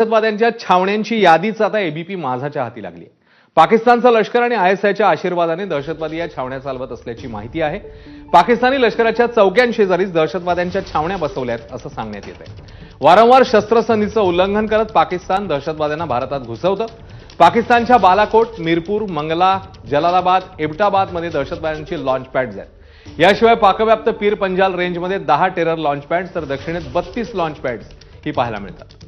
दहशतवाद्यांच्या छावण्यांची यादीच आता एबीपी माझाच्या हाती लागली आहे. पाकिस्तानचा लष्कर आणि आयएसआयच्या आशीर्वादाने दहशतवादी या छावण्या चालवत असल्याची माहिती आहे. पाकिस्तानी लष्कराच्या चौक्यांशेजारीच दहशतवाद्यांच्या छावण्या बसवल्यात असं सांगण्यात येत आहे वारंवार शस्त्रसंधीचं उल्लंघन करत पाकिस्तान दहशतवाद्यांना भारतात घुसवतं. पाकिस्तानच्या बालाकोट मिरपूर मंगला जलालाबाद एबटाबादमध्ये दहशतवाद्यांची लॉन्च पॅड्स आहेत. याशिवाय पाकव्याप्त पीर पंजाल रेंजमध्ये दहा टेरर लॉन्च पॅड्स तर दक्षिणेत बत्तीस लॉन्च पॅड्स ही पाहायला मिळतात.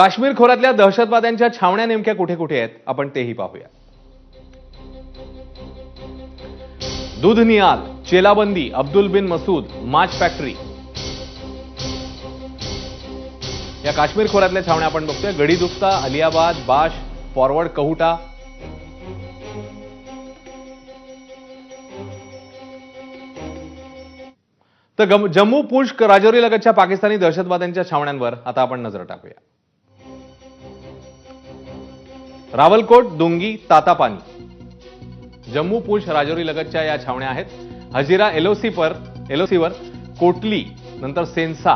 काश्मीर खोऱ्यातल्या दहशतवाद्यांच्या छावण्या नेमक्या कुठे कुठे आहेत? आपण तेही पाहूया. दूध नियाल चेलाबंदी अब्दुल बिन मसूद माच फॅक्टरी. या काश्मीर खोऱ्यातल्या छावण्या आपण बघतोय. गडीदुस्ता अलियाबाद बाश फॉरवर्ड कहुटा. तर जम्मू पुष्क राजौरीलगतच्या पाकिस्तानी दहशतवाद्यांच्या छावण्यांवर आता आपण नजर टाकूया. रावलकोट दोंगी तातापानी. जम्मू पूंछ राजौरी लगतच्या या छावण्या आहेत. हजिरा एलओसी पर एलओसीवर कोटली नंतर सेन्सा.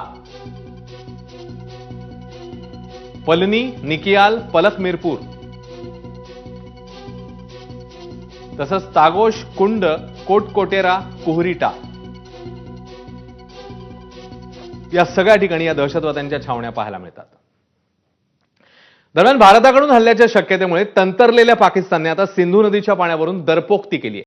पलनी निकियाल पलक मिरपूर. तसंच तागोश कुंड कोटकोटेरा कुहरीटा. या सगळ्या ठिकाणी या दहशतवाद्यांच्या छावण्या पाहायला मिळतात. दरम्यान भारताकडून हल्ल्याच्या शक्यतेमुळे तंतरलेल्या पाकिस्तानने आता सिंधू नदीच्या पाण्यावरून दरपोक्ती केली